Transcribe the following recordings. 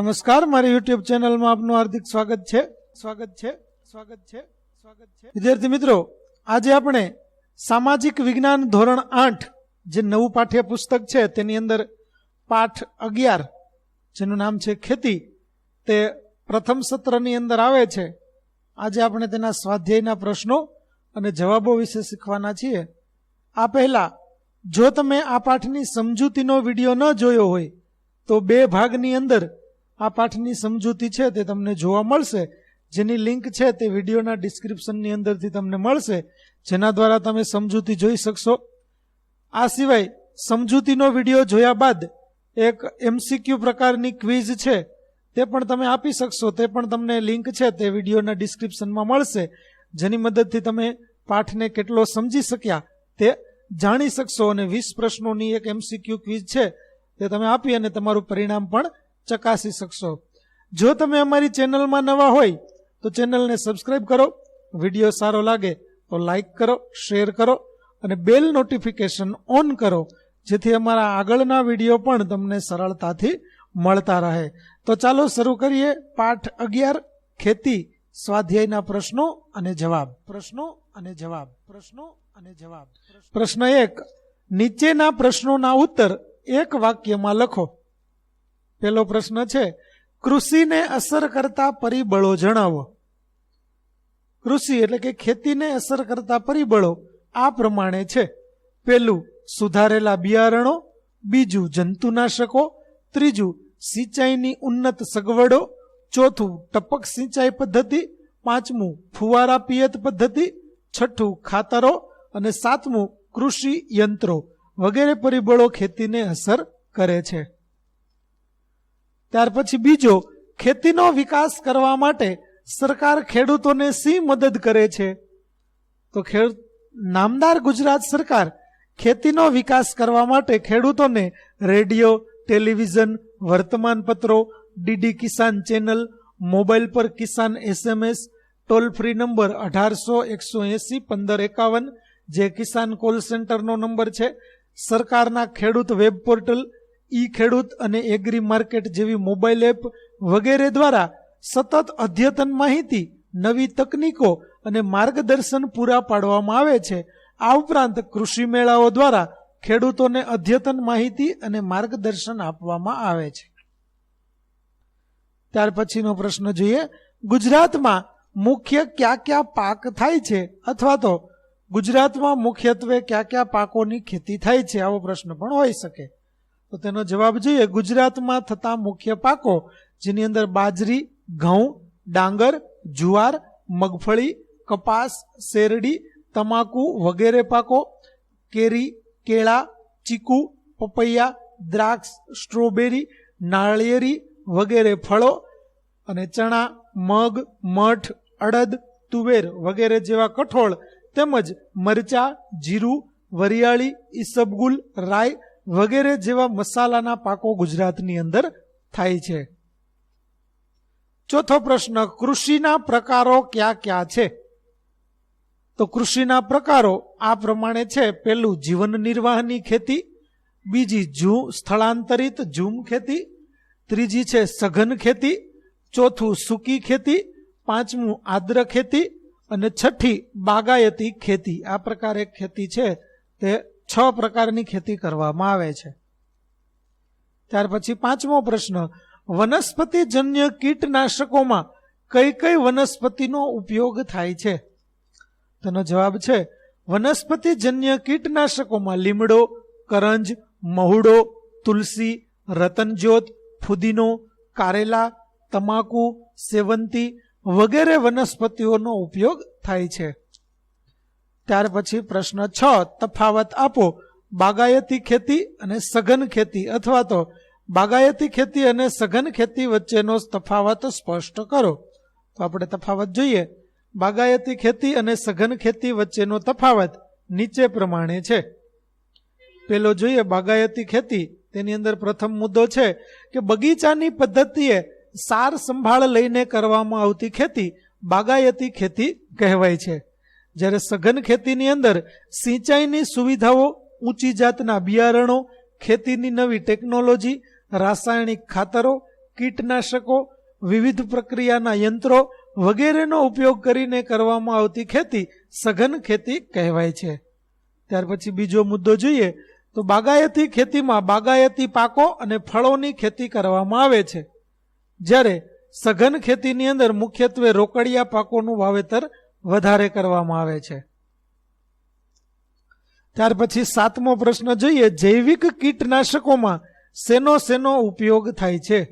નમસ્કાર, મારી યુટ્યુબ ચેનલમાં આપનું હાર્દિક સ્વાગત છે. સ્વાગત છે. સ્વાગત છે. સ્વાગત છે. વિદ્યાર્થી મિત્રો, આજે આપણે સામાજિક વિજ્ઞાન ધોરણ આઠ જે નવું પાઠ્યપુસ્તક છે, તેની અંદર પાઠ અગિયાર, જેનું નામ છે ખેતી, તે પ્રથમ સત્રની અંદર આવે છે. આજે આપણે તેના સ્વાધ્યાયના પ્રશ્નો અને જવાબો વિશે શીખવાના છીએ. આ પહેલાં, જો તમે આ પાઠની સમજૂતીનો વીડિયો ન જોયો હોય, તો બે ભાગની અંદર આ પાઠની સમજૂતી છે તે તમને જોવા મળશે. જેની લિંક છે તે વિડીયોના ડિસ્ક્રિપ્શનની અંદરથી તમને મળશે. જેના દ્વારા તમે સમજૂતી જોઈ શકશો. આ સિવાય, સમજૂતીનો વીડિયો જોયા બાદ એક એમસીક્યુ પ્રકારની ક્વિઝ છે. તે પણ તમે આપી શકશો. તે પણ તમને લિંક છે તે વિડીયોના ડિસ્ક્રિપ્શનમાં મળશે. જેની મદદથી તમે પાઠને કેટલો સમજી શક્યા તે જાણી શકશો અને વીસ પ્રશ્નોની એક એમસીક્યુ ક્વિઝ છે તે તમે આપી અને તમારું પરિણામ પણ ચકાસી શકશો. જો તમે અમારી ચેનલમાં નવા હોય, તો ચેનલને સબસ્ક્રાઈબ કરો. વીડિયો સારો લાગે, તો લાઈક કરો, શેર કરો અને બેલ નોટિફિકેશન ઓન કરો, જેથી અમારા આગળના વીડિયો પણ તમને સરળતાથી મળતા રહે. તો ચાલો શરૂ કરીએ પાઠ અગિયાર, ખેતી, સ્વાધ્યાયના પ્રશ્નો અને જવાબ. પ્રશ્નો અને જવાબ. પ્રશ્નો અને જવાબ. પ્રશ્ન એક, નીચેના પ્રશ્નોના ઉત્તર એક વાક્યમાં લખો. પહેલો પ્રશ્ન છે, કૃષિને અસર કરતા પરિબળો જણાવો. કૃષિ એટલે કે ખેતીને અસર કરતા પરિબળો આ પ્રમાણે છે. પહેલું સુધારેલા બિયારણો, બીજું, જંતુનાશકો, ત્રીજું, સિંચાઈની ઉન્નત સગવડો, ચોથું, ટપક સિંચાઈ પદ્ધતિ, પાંચમું, ફુવારા પિયત પદ્ધતિ, છઠ્ઠું, ખાતરો અને સાતમું, કૃષિ યંત્રો વગેરે પરિબળો ખેતીને અસર કરે છે. ત્યાર પછી બીજો, ખેતીનો વિકાસ કરવા માટે સરકાર ખેડૂતોને શી મદદ કરે છે? તો ખેડ, નામદાર ગુજરાત સરકાર ખેતીનો વિકાસ કરવા માટે ખેડૂતોને રેડિયો, ટેલિવિઝન, વર્તમાનપત્રો, ડીડી કિસાન ચેનલ, મોબાઈલ પર Kisan SMS, toll free number અઢારસો, એકસો એંસી, પંદર એકાવન, જે કિસાન કોલ સેન્ટરનો નંબર છે, સરકારના ખેડૂત વેબ પોર્ટલ ઈ ખેડૂત અને એગ્રી માર્કેટ જેવી મોબાઈલ એપ વગેરે દ્વારા સતત અદ્યતન માહિતી, નવી તકનીકો અને માર્ગદર્શન પૂરા પાડવામાં આવે છે. આ ઉપરાંત કૃષિ મેળાઓ દ્વારા ખેડૂતોને અદ્યતન માહિતી અને માર્ગદર્શન આપવામાં આવે છે. ત્યાર પછીનો પ્રશ્ન જોઈએ, ગુજરાતમાં મુખ્ય કયા કયા પાક થાય છે અથવા તો ગુજરાતમાં મુખ્યત્વે કયા કયા પાકોની ખેતી થાય છે? આવો પ્રશ્ન પણ હોઈ શકે. તો તેનો જવાબ જોઈએ, ગુજરાતમાં થતા મુખ્ય પાકો, જેની અંદર બાજરી, ઘઉં, ડાંગર, જુવાર, મગફળી, કપાસ, શેરડી, તમાકુ વગેરે પાકો, કેરી, કેળા, ચીકુ, પપૈયા, દ્રાક્ષ, સ્ટ્રોબેરી, નાળિયેરી વગેરે ફળો અને ચણા, મગ, મઠ, અડદ, તુવેર વગેરે જેવા કઠોળ, તેમજ મરચા, જીરું, વરિયાળી, ઈસબગુલ રાય વગેરે જેવા મસાલાના પાકો ગુજરાતની અંદર થાય છે. ચોથો પ્રશ્ન, કૃષિના પ્રકારો ક્યાં ક્યાં છે? તો કૃષિના પ્રકારો આ પ્રમાણે છે. પેલું જીવન નિર્વાહની ખેતી. બીજી, જૂ, સ્થળાંતરિત ઝૂમ ખેતી. ત્રીજી છે, સઘન ખેતી. ચોથું, સૂકી ખેતી. પાંચમું, આદ્ર ખેતી. અને છઠ્ઠી, બાગાયતી ખેતી. આ પ્રકારે ખેતી છે તે છ પ્રકારની ખેતી કરવામાં આવે છે. ત્યાર પછી પાંચમો પ્રશ્ન, વનસ્પતિજન્ય કીટનાશકોમાં કઈ કઈ વનસ્પતિનો ઉપયોગ થાય છે? તેનો જવાબ છે, વનસ્પતિજન્ય કીટનાશકોમાં લીમડો, કરંજ, મહુડો, તુલસી રતનજ્યોત ફુદીનો, કારેલા, તમાકુ, સેવંતી વગેરે વનસ્પતિઓનો ઉપયોગ થાય છે. ત્યાર પછી પ્રશ્ન છ, તફાવત આપો. બાગાયતી ખેતી અને સઘન ખેતી અથવા તો બાગાયતી ખેતી અને સઘન ખેતી વચ્ચેનો તફાવત સ્પષ્ટ કરો. તો આપણે તફાવત જોઈએ. બાગાયતી ખેતી અને સઘન ખેતી વચ્ચેનો તફાવત નીચે પ્રમાણે છે. પેલો જોઈએ બાગાયતી ખેતી. તેની અંદર પ્રથમ મુદ્દો છે કે બગીચાની પદ્ધતિએ સાર સંભાળ લઈને કરવામાં આવતી ખેતી બાગાયતી ખેતી કહેવાય છે. જ્યારે સઘન ખેતીની અંદર સિંચાઈની સુવિધાઓ, ઊંચી જાતના બિયારણો, ખેતીની નવી ટેકનોલોજી, રાસાયણિક ખાતરો, કીટનાશકો, વિવિધ પ્રક્રિયાના યંત્રો વગેરેનો ઉપયોગ કરીને કરવામાં આવતી ખેતી સઘન ખેતી કહેવાય છે. ત્યાર પછી બીજો મુદ્દો જોઈએ તો બાગાયતી ખેતીમાં બાગાયતી પાકો અને ફળોની ખેતી કરવામાં આવે છે. જ્યારે સઘન ખેતીની અંદર મુખ્યત્વે રોકડિયા પાકોનું વાવેતર વધારે કરવામાં આવે છે. ત્યાર પછી સાતમો પ્રશ્ન જોઈએ, જૈવિક કીટનાશકોમાં શેનો શેનો ઉપયોગ થાય છે?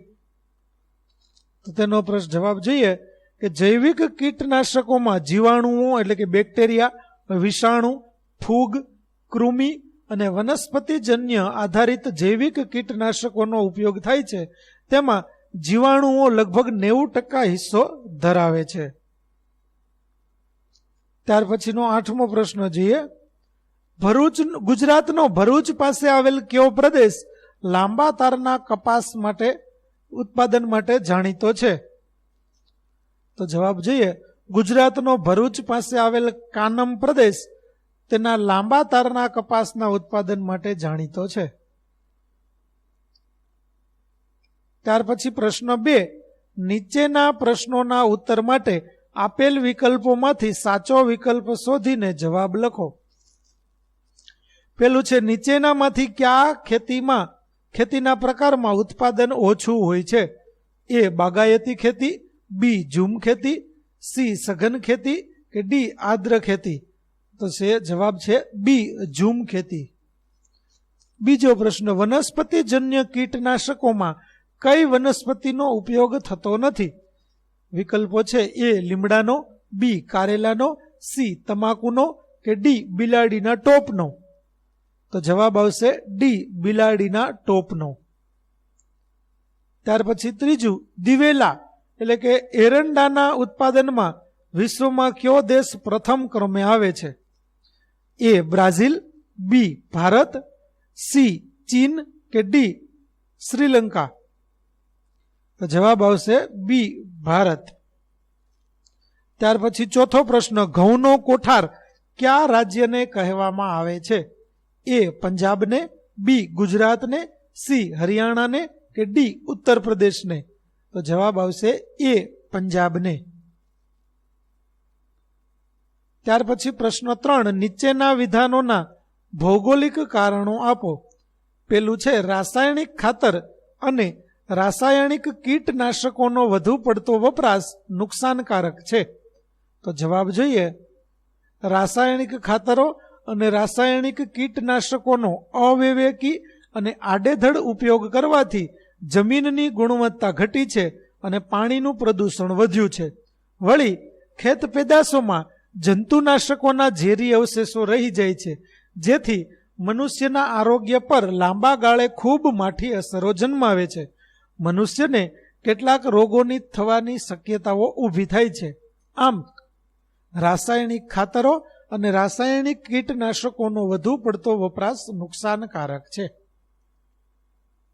તો તેનો પ્રશ્ન જવાબ જોઈએ કે જૈવિક કીટનાશકોમાં જીવાણુઓ એટલે કે બેક્ટેરિયા, વિષાણુ, ફૂગ, કૃમિ અને વનસ્પતિજન્ય આધારિત જૈવિક કીટનાશકોનો ઉપયોગ થાય છે. તેમાં જીવાણુઓ લગભગ નેવું ટકા હિસ્સો ધરાવે છે. ત્યાર પછીનો આઠમો પ્રશ્ન જોઈએ. ભરૂચ ગુજરાતનો ભરૂચ પાસે આવેલ કેવો પ્રદેશ લાંબા તારના કપાસ માટે ઉત્પાદન માટે જાણીતો છે? તો જવાબ જોઈએ. ગુજરાતનો ભરૂચ પાસે આવેલ કાનમ પ્રદેશ તેના લાંબા તારના કપાસના ઉત્પાદન માટે જાણીતો છે. ત્યાર પછી પ્રશ્ન બે. નીચેના પ્રશ્નોના ઉત્તર માટે આપેલ વિકલ્પોમાંથી સાચો વિકલ્પ શોધીને જવાબ લખો. પેલું છે, નીચેનામાંથી કયા ખેતીમાં, ખેતીના પ્રકારમાં ઉત્પાદન ઓછું હોય છે? એ, બાગાયતી ખેતી, બી, ઝૂમ ખેતી, સી, સઘન ખેતી કે ડી, આદ્ર ખેતી? તો છે, જવાબ છે, બી, ઝૂમ ખેતી. બીજો પ્રશ્ન, વનસ્પતિજન્ય કીટનાશકોમાં કઈ વનસ્પતિનો ઉપયોગ થતો નથી? વિકલ્પો છે એ લીમડાનો, બી કારેલાનો, સી તમાકુનો કે ડી બિલાડીના ટોપનો. તો જવાબ આવશે ડી બિલાડીના ટોપનો. ત્યાર પછી ત્રીજું, દિવેલા એટલે કે એરંડાના ઉત્પાદનમાં વિશ્વમાં કયો દેશ પ્રથમ ક્રમે આવે છે? A Brazil, B Bharat, C ચીન કે ડી શ્રીલંકા? તો જવાબ આવશે બી, ભારત. ત્યાર પછી ચોથો પ્રશ્ન, ઘઉંનો કોઠાર કયા રાજ્યને કહેવામાં આવે છે? એ, પંજાબને, બી, ગુજરાતને, સી, હરિયાણાને કે ડી ઉત્તર પ્રદેશને તો જવાબ આવશે એ, પંજાબને. ત્યાર પછી પ્રશ્ન ત્રણ, નીચેના વિધાનોના ભૌગોલિક કારણો આપો. પેલું છે, રાસાયણિક ખાતર અને રાસાયણિક કીટનાશકોનો વધુ પડતો વપરાશ નુકસાનકારક છે. તો જવાબ જોઈએ. રાસાયણિક ખાતરો અને રાસાયણિક કીટનાશકોનો અવિવેકી અને આડેધડ ઉપયોગ કરવાથી જમીનની ગુણવત્તા ઘટી છે અને પાણીનું પ્રદૂષણ વધ્યું છે. વળી, ખેત પેદાશોમાં જંતુનાશકોના ઝેરી અવશેષો રહી જાય છે, જેથી મનુષ્યના આરોગ્ય પર લાંબા ગાળે ખૂબ માઠી અસરો જન્માવે છે. મનુષ્યને કેટલાક રોગોની થવાની શક્યતાઓ ઊભી થાય છે. આમ, રાસાયણિક ખાતરો અને રાસાયણિક કીટનાશકોનો વધુ પડતો વપરાશ નુકસાનકારક છે.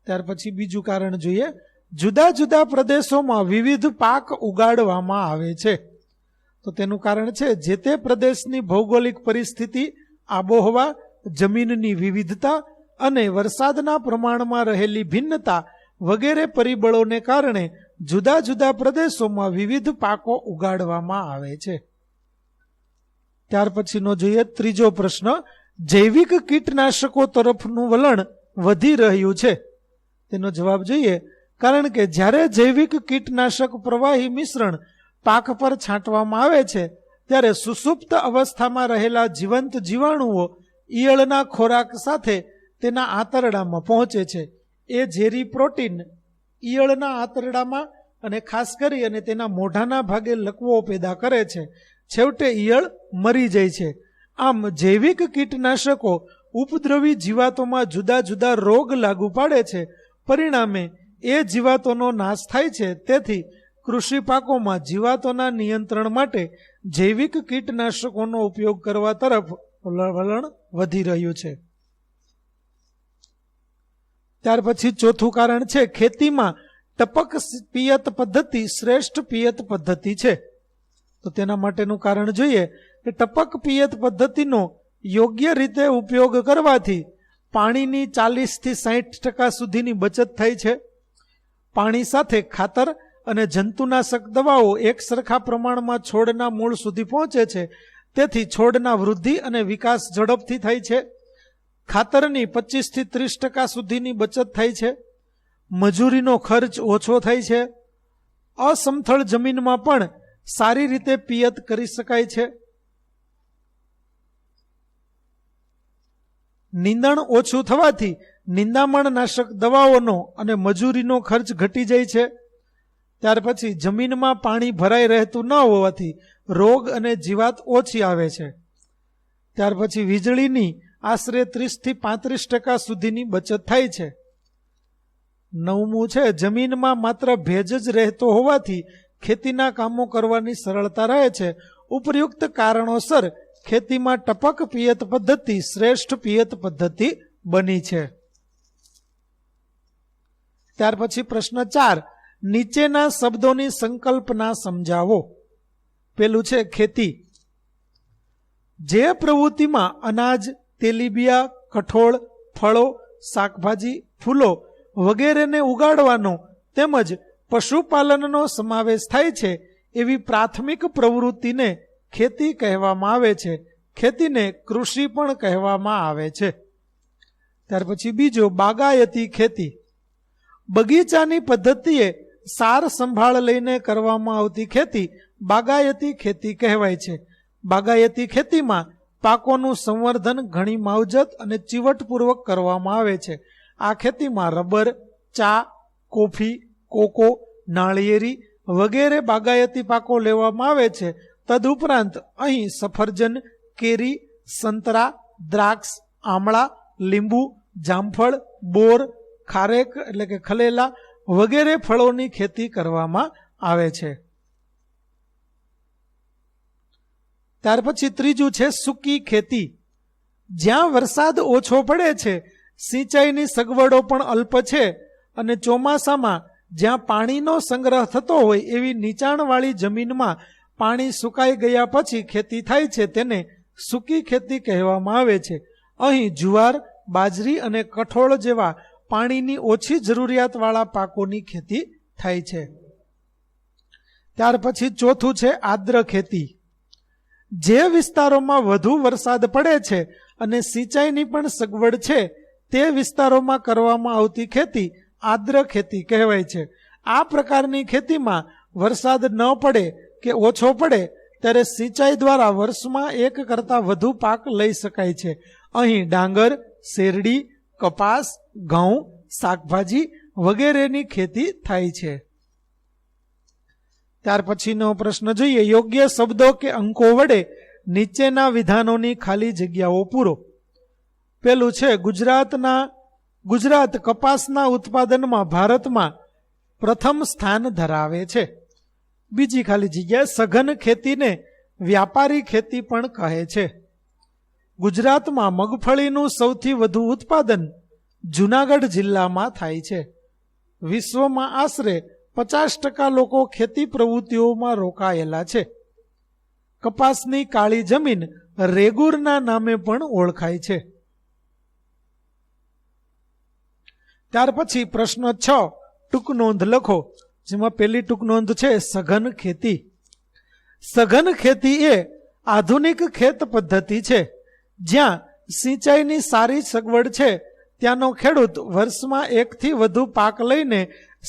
ત્યાર પછી બીજું કારણ જોઈએ. જુદા જુદા પ્રદેશોમાં વિવિધ પાક ઉગાડવામાં આવે છે. તો તેનું કારણ છે, જે તે પ્રદેશની ભૌગોલિક પરિસ્થિતિ, આબોહવા, જમીનની વિવિધતા અને વરસાદના પ્રમાણમાં રહેલી ભિન્નતા વગેરે પરિબળોને કારણે જુદા જુદા પ્રદેશોમાં વિવિધ પાકો ઉગાડવામાં આવે છે. ત્યાર પછીનો જોઈએ ત્રીજો પ્રશ્ન, જૈવિક કીટનાશકો તરફનું વલણ વધી રહ્યું છે. તેનો જવાબ જોઈએ, કારણ કે જ્યારે જૈવિક કીટનાશક પ્રવાહી મિશ્રણ પાક પર છાંટવામાં આવે છે, ત્યારે સુસુપ્ત અવસ્થામાં રહેલા જીવંત જીવાણુઓ ઈયળના ખોરાક સાથે તેના આંતરડામાં પહોંચે છે. એ ઝેરી પ્રોટીન ઈયળના આંતરડામાં અને ખાસ કરી અને તેના મોઢાના ભાગે લકવો પેદા કરે છે. છેવટે ઈયળ મરી જાય છે. આમ જૈવિક કીટનાશકો ઉપદ્રવી જીવાતોમાં જુદા જુદા રોગ લાગુ પાડે છે. પરિણામે એ જીવાતોનો નાશ થાય છે. તેથી કૃષિ પાકોમાં જીવાતોના નિયંત્રણ માટે જૈવિક કીટનાશકોનો ઉપયોગ કરવા તરફ વલણ વધી રહ્યું છે. ત્યાર પછી ચોથું કારણ છે, ખેતીમાં ટપક પિયત પદ્ધતિ શ્રેષ્ઠ પિયત પદ્ધતિ છે. તો તેના માટેનું કારણ જોઈએ કે ટપક પિયત પદ્ધતિનો યોગ્ય રીતે ઉપયોગ કરવાથી પાણીની ચાલીસથી સાહીઠ ટકા સુધીની બચત થાય છે. પાણી સાથે ખાતર અને જંતુનાશક દવાઓ એક સરખા પ્રમાણમાં છોડના મૂળ સુધી પહોંચે છે. તેથી છોડના વૃદ્ધિ અને વિકાસ ઝડપથી થાય છે. ખાતરની પચીસથી ત્રીસ ટકા સુધીની બચત થાય છે. મજૂરીનો ખર્ચ ઓછો થાય છે. અસમથળ જમીનમાં પણ સારી રીતે પિયત કરી શકાય છે. નિંદણ ઓછું થવાથી નિંદામણ નાશક દવાઓનો અને મજૂરીનો ખર્ચ ઘટી જાય છે. ત્યાર પછી જમીનમાં પાણી ભરાઈ રહેતું ન હોવાથી રોગ અને જીવાત ઓછી આવે છે. ત્યાર પછી વીજળીની આશરે ત્રીસથી પાંત્રીસ ટકા સુધીની બચત થાય છે. નવમું છે, જમીનમાં માત્ર ભેજ જ રહેતો હોવાથી ખેતીના કામો કરવાની સરળતા રહે છે. ઉપયુક્ત કારણોસર ખેતીમાં ટપક પિયત પદ્ધતિ શ્રેષ્ઠ પિયત પદ્ધતિ બની છે. ત્યાર પછી પ્રશ્ન ચાર, નીચેના શબ્દોની સંકલ્પના સમજાવો. પેલું છે ખેતી. જે પ્રવૃત્તિમાં અનાજ તેલીબિયા, કઠોળ, ફળો, શાકભાજી, ફૂલો વગેરેને ઉગાડવાનો તેમજ પશુપાલનનો સમાવેશ થાય છે એવી પ્રાથમિક પ્રવૃત્તિને ખેતી કહેવામાં આવે છે. ખેતીને કૃષિ પણ કહેવામાં આવે છે. ત્યાર પછી બીજો બાગાયતી ખેતી. બગીચાની પદ્ધતિએ સાર સંભાળ લઈને કરવામાં આવતી ખેતી બાગાયતી ખેતી કહેવાય છે. બાગાયતી ખેતીમાં પાકોનું સંવર્ધન ઘણી માવજત અને ચીવટપૂર્વક કરવામાં આવે છે. આ ખેતીમાં રબર, ચા, કોફી, કોકો, નાળિયેરી વગેરે બાગાયતી પાકો લેવામાં આવે છે. તદુપરાંત અહીં સફરજન, કેરી, સંતરા, દ્રાક્ષ, આમળા, લીંબુ, જામફળ, બોર, ખારેક એટલે કે ખલેલા વગેરે ફળોની ખેતી કરવામાં આવે છે. ત્યાર પછી ત્રીજું છે સૂકી ખેતી. જ્યાં વરસાદ ઓછો પડે છે, સિંચાઈની સગવડો પણ અલ્પ છે અને ચોમાસામાં જ્યાં પાણીનો સંગ્રહ થતો હોય એવી નીચાણવાળી જમીનમાં પાણી સુકાઈ ગયા પછી ખેતી થાય છે તેને સૂકી ખેતી કહેવામાં આવે છે. અહીં જુવાર, બાજરી અને કઠોળ જેવા પાણીની ઓછી જરૂરિયાતવાળા પાકોની ખેતી થાય છે. ત્યાર પછી ચોથું છે આદ્ર ખેતી. જે વિસ્તારોમાં વધુ વરસાદ પડે છે અને સિંચાઈની પણ સગવડ છે, તે વિસ્તારોમાં કરવામાં આવતી ખેતી આદ્ર ખેતી કહેવાય છે. આ પ્રકારની ખેતીમાં વરસાદ ન પડે કે ઓછો પડે, ત્યારે સિંચાઈ દ્વારા વર્ષમાં એક કરતાં વધુ પાક લઈ શકાય છે. અહીં ડાંગર, શેરડી, કપાસ, ઘઉં, શાકભાજી વગેરેની ખેતી થાય છે. ત્યાર પછીનો પ્રશ્ન જોઈએ. યોગ્ય શબ્દો કે અંકો વડે નીચેના વિધાનોની ખાલી જગ્યાઓ પૂરો. પેલું છે, ગુજરાતના, ગુજરાત કપાસના ઉત્પાદનમાં ભારતમાં પ્રથમ સ્થાન ધરાવે છે. બીજી ખાલી જગ્યા સઘન ખેતીને વ્યાપારી ખેતી પણ કહે છે. ગુજરાતમાં મગફળીનું સૌથી વધુ ઉત્પાદન જુનાગઢ જિલ્લામાં થાય છે. વિશ્વમાં આશરે પચાસ ટકા લોકો ખેતી પ્રવૃત્તિઓમાં રોકાયેલા છે. કપાસની કાળી જમીન રેગુરના નામે પણ ઓળખાય છે. ત્યાર પછી પ્રશ્ન છ, ટૂંક નોંધ લખો, જેમાં પેલી ટૂંક નોંધ છે સઘન ખેતી. સઘન ખેતી એ આધુનિક ખેત પદ્ધતિ છે. જ્યાં સિંચાઈની સારી સગવડ છે, ત્યાંનો ખેડૂત વર્ષમાં એકથી વધુ પાક લઈને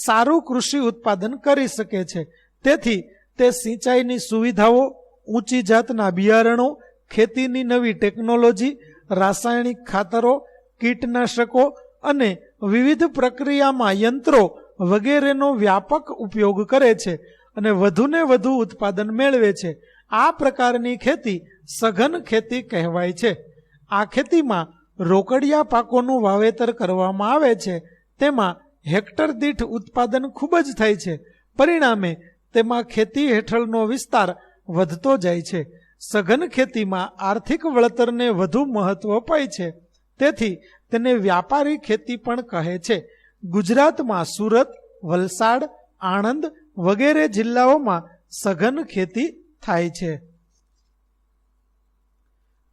સારું કૃષિ ઉત્પાદન કરી શકે છે. તેથી તે સિંચાઈની સુવિધાઓ, ઊંચી જાતના બિયારણો, ખેતીની નવી ટેકનોલોજી, રાસાયણિક ખાતરો, કીટનાશકો અને વિવિધ પ્રક્રિયામાં યંત્રો વગેરેનો વ્યાપક ઉપયોગ કરે છે અને વધુને વધુ ઉત્પાદન મેળવે છે. આ પ્રકારની ખેતી સઘન ખેતી કહેવાય છે. આ ખેતીમાં રોકડિયા પાકોનું વાવેતર કરવામાં આવે છે. તેમાં હેક્ટર દીઠ ઉત્પાદન ખૂબ જ થાય છે. પરિણામે તેમાં ખેતી હેઠળનો વિસ્તાર વધતો જાય છે. સઘન ખેતીમાં આર્થિક વળતરને વધુ મહત્વ અપાય છે. તેથી તેને વ્યાપારી ખેતી પણ કહે છે. ગુજરાતમાં સુરત, વલસાડ, આણંદ વગેરે જિલ્લાઓમાં સઘન ખેતી થાય છે.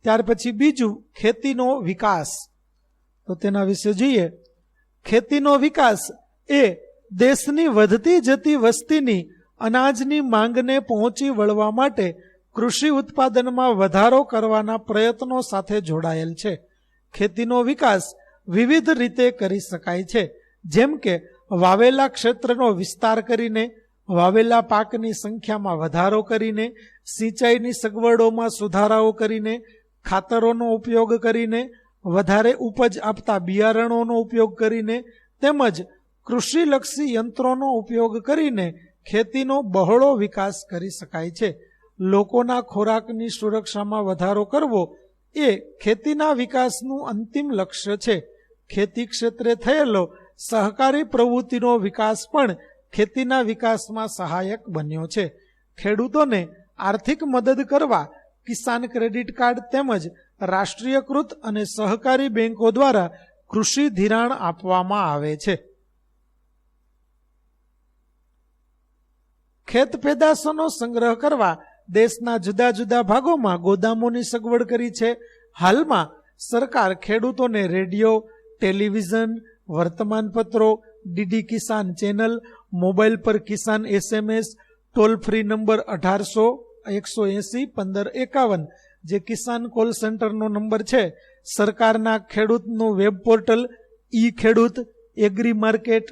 ત્યાર પછી બીજું ખેતીનો વિકાસ. તો તેના વિશે જોઈએ. ખેતીનો વિકાસ એ દેશની વધતી જતી વસ્તીની અનાજની માંગને પહોંચી વળવા માટે કૃષિ ઉત્પાદનમાં વધારો કરવાના પ્રયત્નો સાથે જોડાયેલ છે. ખેતીનો વિકાસ વિવિધ રીતે કરી શકાય છે. જેમ કે, વાવેલા ક્ષેત્રનો વિસ્તાર કરીને, વાવેલા પાકની સંખ્યામાં વધારો કરીને, સિંચાઈની સગવડોમાં સુધારાઓ કરીને, ખાતરોનો ઉપયોગ કરીને વધારે ઉપજ આપતા બિયારણોનો ઉપયોગ કરીને તેમજ કૃષિલક્ષી યંત્રોનો ઉપયોગ કરીને ખેતીનો બહોળો વિકાસ કરી શકાય છે. લોકોના ખોરાકની સુરક્ષામાં વધારો કરવો એ ખેતીના વિકાસનું અંતિમ લક્ષ્ય છે. ખેતી ક્ષેત્રે થયેલો સહકારી પ્રવૃત્તિનો વિકાસ પણ ખેતીના વિકાસમાં સહાયક બન્યો છે. ખેડૂતોને આર્થિક મદદ કરવા કિસાન ક્રેડિટ કાર્ડ તેમજ રાષ્ટ્રીયકૃત અને સહકારી બેંકો દ્વારા કૃષિ ધિરાણ આપવામાં આવે છે. ખેત પેદાશોનો સંગ્રહ કરવા દેશના જુદા જુદા ભાગોમાં ગોદામોની સગવડ કરી છે. હાલમાં સરકાર ખેડૂતોને રેડિયો, ટેલિવિઝન, વર્તમાનપત્રો, ડીડી કિસાન ચેનલ, મોબાઈલ પર Kisan SMS, toll free number અઢારસો, એકસો એંસી, પંદર એકાવન જે કિસાન કોલ સેન્ટરનો નંબર છે, સરકારના ખેડૂતનું વેબ પોર્ટલ, ઈ ખેડૂત એગ્રી માર્કેટ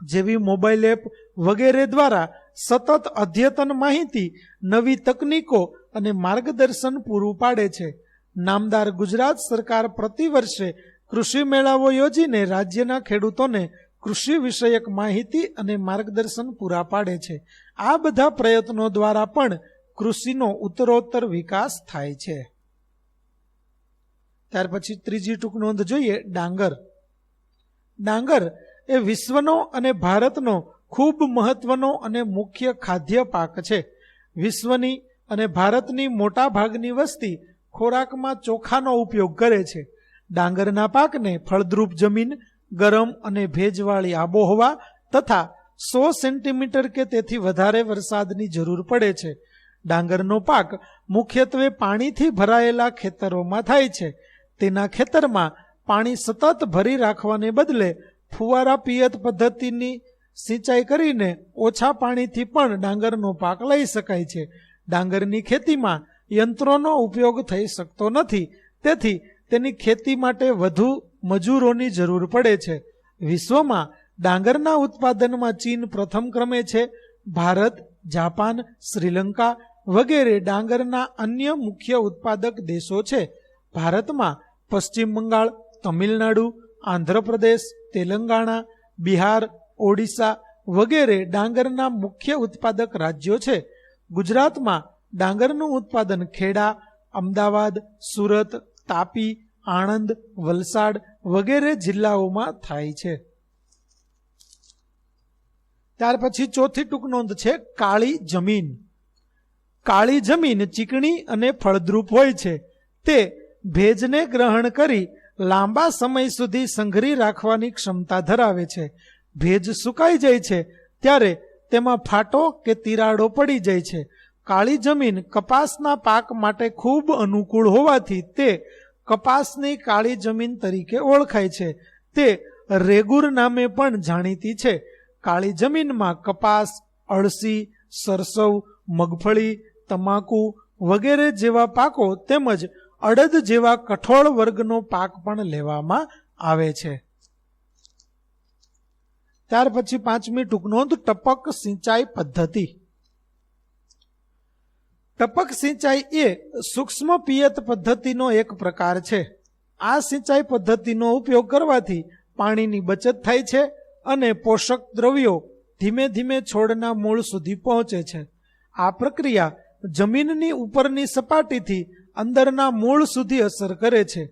જેવી મોબાઈલ એપ વગેરે દ્વારા સતત અદ્યતન માહિતી, નવી તકનીકો અને માર્ગદર્શન પૂરું પાડે છે. નામદાર ગુજરાત સરકાર પ્રતિ વર્ષે કૃષિ મેળાઓ યોજીને રાજ્યના ખેડૂતોને કૃષિ વિષયક માહિતી અને માર્ગદર્શન પૂરા પાડે છે. આ બધા પ્રયત્નો દ્વારા પણ કૃષિનો ઉત્તરોત્તર વિકાસ થાય છે. ત્યાર પછી ત્રીજી ટૂંક નોંધ જોઈએ, ડાંગર. ડાંગર એ વિશ્વનો અને ભારતનો ખૂબ મહત્વનો અને મુખ્ય ખાદ્ય પાક છે. વિશ્વની અને ભારતની મોટા ભાગની વસ્તી ખોરાકમાં ચોખાનો ઉપયોગ કરે છે. ડાંગરના પાકને ફળદ્રુપ જમીન, ગરમ અને ભેજવાળી આબોહવા તથા સો સેન્ટીમીટર કે તેથી વધારે વરસાદની જરૂર પડે છે. ડાંગરનો પાક મુખ્યત્વે પાણીથી ભરાયેલા ખેતરોમાં થાય છે. તેના ખેતરમાં પાણી સતત ભરી રાખવાને બદલે ફુવારા પિયત પદ્ધતિની સિંચાઈ કરીને ઓછા પાણીથી પણ ડાંગરનો પાક લઈ શકાય છે. ડાંગરની ખેતીમાં યંત્રોનો ઉપયોગ થઈ શકતો નથી. તેથી તેની ખેતી માટે વધુ મજૂરોની જરૂર પડે છે. વિશ્વમાં ડાંગરના ઉત્પાદનમાં ચીન પ્રથમ ક્રમે છે. ભારત, જાપાન, શ્રીલંકા વગેરે ડાંગરના અન્ય મુખ્ય ઉત્પાદક દેશો છે. ભારતમાં પશ્ચિમ બંગાળ, તમિલનાડુ, આંધ્રપ્રદેશ, તેલંગાણા, બિહાર, ઓડિશા વગેરે ડાંગરના મુખ્ય ઉત્પાદક રાજ્યો છે. ગુજરાતમાં ડાંગરનું ઉત્પાદન ખેડા, અમદાવાદ, સુરત, તાપી, આણંદ, વલસાડ વગેરે જિલ્લાઓમાં થાય છે. ત્યાર પછી ચોથી ટૂંક નોંધ છે, કાળી જમીન. કાળી જમીન, ચીકણી અને ફળદ્રુપ હોય છે. તે ભેજને ગ્રહણ કરી લાંબા સમય સુધી સંઘરી રાખવાની ક્ષમતા ધરાવે છે. ભેજ સુકાઈ જાય છે, ત્યારે તેમાં ફાટો કે તિરાડો પડી જાય છે. કાળી જમીન કપાસના પાક માટે ખૂબ અનુકૂળ હોવાથી તે કપાસની કાળી જમીન તરીકે ઓળખાય છે. તે રેગુર નામે પણ જાણીતી છે. કાળી જમીનમાં કપાસ, અળસી, સરસવ, મગફળી તમાકુ વગેરે જેવા પાકો તેમજ અડદ જેવા કઠોળ વર્ગનો પાક પણ લેવામાં આવે છે. ત્યાર પછી પાંચમી ટૂંકનોંધ ટપક સિંચાઈ પદ્ધતિ. ટપક સિંચાઈ એ સૂક્ષ્મ પિયત પદ્ધતિનો એક પ્રકાર છે. આ સિંચાઈ પદ્ધતિનો ઉપયોગ કરવાથી પાણીની બચત થાય છે અને પોષક દ્રવ્યો ધીમે ધીમે છોડના મૂળ સુધી પહોંચે છે. આ પ્રક્રિયા જમીનની ઉપરની સપાટીથી અંદરના મૂળ સુધી અસર કરે છે.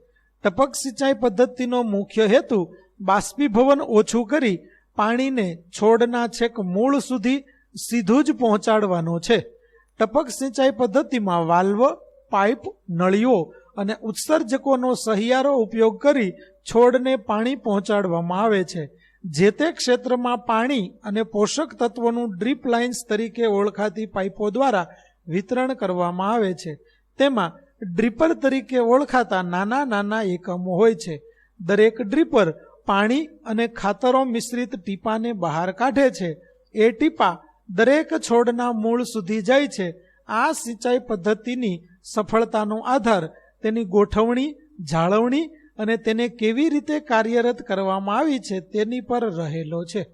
ટપક સિંચાઈ પદ્ધતિનો મુખ્ય હેતુ બાષ્પીભવન ઓછું કરી પાણીને છોડના છેક મૂળ સુધી સીધું જ પહોંચાડવાનો છે. ટપક સિંચાઈ પદ્ધતિમાં વાલ્વ, પાઇપ, નળીઓ અને ઉત્સર્જકોનો સહિયારો ઉપયોગ કરી છોડને પાણી પહોંચાડવામાં આવે છે. જે તે ક્ષેત્રમાં પાણી અને પોષક તત્વોનું ડ્રીપ લાઇન્સ તરીકે ઓળખાતી પાઇપો દ્વારા વિતરણ કરવામાં આવે છે. તેમાં ડ્રીપર તરીકે ઓળખાતા નાના નાના એકમો હોય છે. દરેક ડ્રીપર પાણી અને ખાતરો મિશ્રિત ટીપાને બહાર કાઢે છે. એ ટીપા દરેક છોડના મૂળ સુધી જાય છે. આ સિંચાઈ પદ્ધતિની સફળતાનો આધાર તેની ગોઠવણી, જાળવણી અને તેને કેવી રીતે કાર્યરત કરવામાં આવી છે તેની પર રહેલો છે.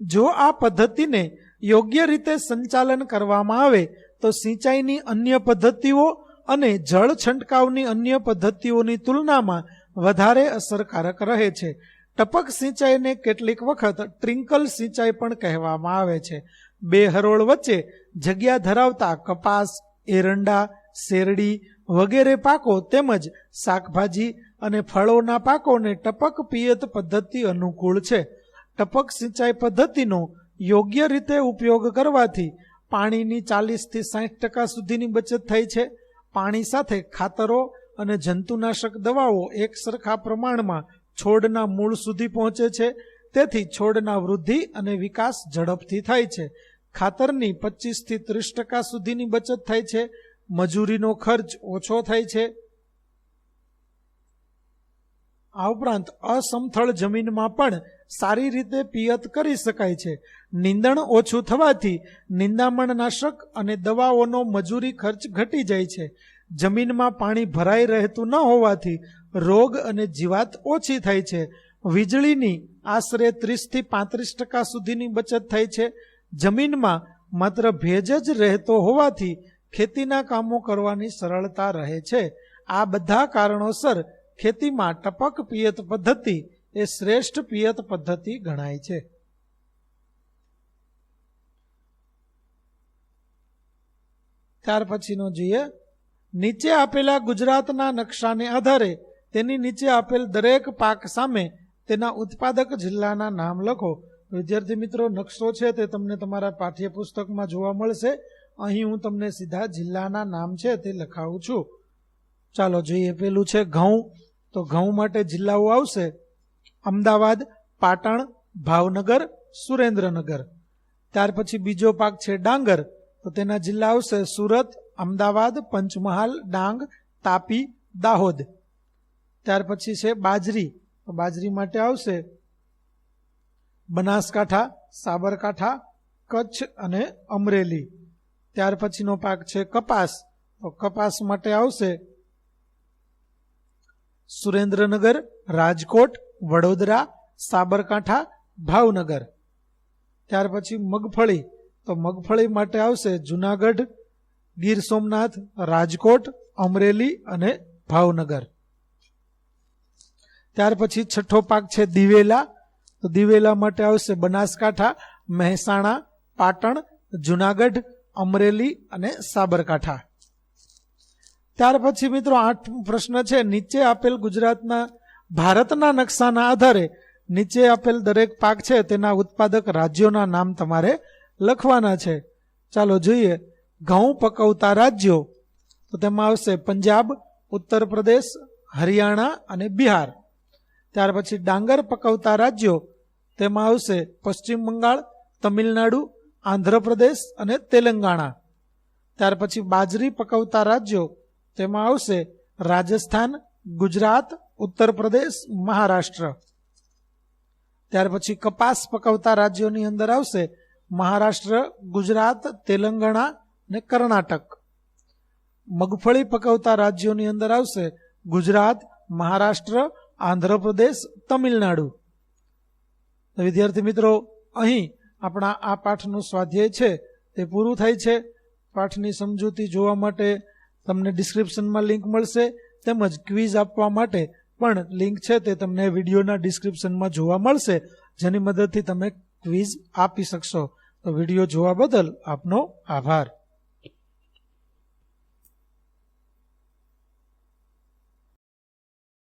જો આ પદ્ધતિને યોગ્ય રીતે સંચાલન કરવામાં આવે તો સિંચાઈની અન્ય પદ્ધતિઓ અને જળ છંટકાવની અન્ય પદ્ધતિઓની તુલનામાં વધારે અસરકારક રહે છે. ટપક સિંચાઈને કેટલીક વખત ટ્રિંકલ સિંચાઈ પણ કહેવામાં આવે છે. બે હરોળ વચ્ચે જગ્યા ધરાવતા કપાસ, એરંડા, શેરડી વગેરે પાકો તેમજ શાકભાજી અને ફળોના પાકોને ટપક પિયત પદ્ધતિ અનુકૂળ છે. ટપક સિંચાઈ પદ્ધતિનો યોગ્ય રીતે ઉપયોગ કરવાથી પાણીની ચાલીસથી સાઠ ટકા સુધીની બચત થાય છે. પાણી સાથે ખાતરો અને જંતુનાશક દવાઓ એક સરખા પ્રમાણમાં છોડના મૂળ સુધી પહોંચે છે. તેથી છોડના વૃદ્ધિ અને વિકાસ ઝડપથી થાય છે. ખાતરની પચીસથી ત્રીસ ટકા સુધીની બચત થાય છે. મજૂરીનો ખર્ચ ઓછો થાય છે. આ ઉપરાંત અસમથળ જમીનમાં પણ સારી રીતે પિયત કરી શકાય છે. નીંદણ ઓછું થવાથી નિંદામણનાશક અને દવાઓનો મજૂરી ખર્ચ ઘટી જાય છે. જમીનમાં પાણી ભરાઈ રહેતું ન હોવાથી રોગ અને જીવાત ઓછી થાય છે. વીજળીની આશરે ત્રીસથી પાંત્રીસ ટકા સુધીની બચત થાય છે. જમીનમાં માત્ર ભેજ જ રહેતો હોવાથી ખેતીના કામો કરવાની સરળતા રહે છે. આ બધા કારણોસર ખેતીમાં ટપક પિયત પદ્ધતિ એ શ્રેષ્ઠ પિયત પદ્ધતિ ગણાય છે. ત્યાર પછીનો જોઈએ. નીચે આપેલા ગુજરાતના નકશાને આધારે તેની નીચે આપેલ દરેક પાક સામે તેના ઉત્પાદક જિલ્લાના નામ લખો. વિદ્યાર્થી મિત્રો, નકશો છે તે તમને તમારા પાઠ્યપુસ્તકમાં જોવા મળશે. અહીં હું તમને સીધા જિલ્લાના નામ છે તે લખાવું છું. ચાલો જોઈએ, પેલું છે ઘઉં. તો ઘઉં માટે જિલ્લાઓ આવશે. અમદાવાદ, પાટણ, ભાવનગર, સુરેન્દ્રનગર. ત્યાર પછી બીજો પાક છે ડાંગર. તો તેના જિલ્લા આવશે સુરત, અમદાવાદ, પંચમહાલ, ડાંગ, તાપી, દાહોદ. ત્યાર પછી છે બાજરી. તો બાજરી માટે આવશે બનાસકાંઠા, સાબરકાંઠા, કચ્છ અને અમરેલી. ત્યાર પછીનો પાક છે કપાસ. તો કપાસ માટે આવશે સુરેન્દ્રનગર, રાજકોટ, વડોદરા, સાબરકાંઠા, ભાવનગર. ત્યાર પછી મગફળી. તો મગફળી માટે આવશે જુનાગઢ, ગીર સોમનાથ, રાજકોટ, અમરેલી અને ભાવનગર. ત્યાર પછી છઠ્ઠો પાક છે દિવેલા. તો દિવેલા માટે આવશે બનાસકાંઠા, મહેસાણા, પાટણ, જુનાગઢ, અમરેલી અને સાબરકાંઠા. ત્યાર પછી મિત્રો આઠ પ્રશ્ન છે, નીચે આપેલ ગુજરાતના, ભારતના નકશાના આધારે નીચે આપેલ દરેક પાક છે, તેના ઉત્પાદક રાજ્યોના નામ તમારે લખવાના છે. ચાલો જોઈએ. ઘઉં પકવતા રાજ્યો. તો તેમાં આવશે પંજાબ, ઉત્તર પ્રદેશ, હરિયાણા અને બિહાર. ત્યાર પછી ડાંગર પકવતા રાજ્યો. તેમાં આવશે પશ્ચિમ બંગાળ, તમિલનાડુ, આંધ્રપ્રદેશ અને તેલંગાણા. ત્યાર પછી બાજરી પકવતા રાજ્યો. તેમાં આવશે રાજસ્થાન, ગુજરાત, ઉત્તર પ્રદેશ, મહારાષ્ટ્ર. ત્યાર પછી કપાસ પકવતા રાજ્યોની અંદર આવશે મહારાષ્ટ્ર, ગુજરાત, તેલંગાણા અને કર્ણાટક. મગફળી પકવતા રાજ્યોની અંદર આવશે ગુજરાત, મહારાષ્ટ્ર, આંધ્રપ્રદેશ, તમિલનાડુ. વિદ્યાર્થી મિત્રો, અહીં આપણા આ પાઠનું સ્વાધ્યાય છે, તે પૂરું થાય છે. પાઠની સમજૂતી જોવા માટે તમને ડિસ્ક્રિપ્શનમાં લિંક મળશે, તેમજ ક્વિઝ આપવા માટે પણ લિંક છે, તે તમને વિડીયોના ડિસ્ક્રિપ્શનમાં જોવા મળશે, જેની મદદથી તમે ક્વિઝ આપી શકશો. વીડિયો જોવા બદલ આપનો આભાર.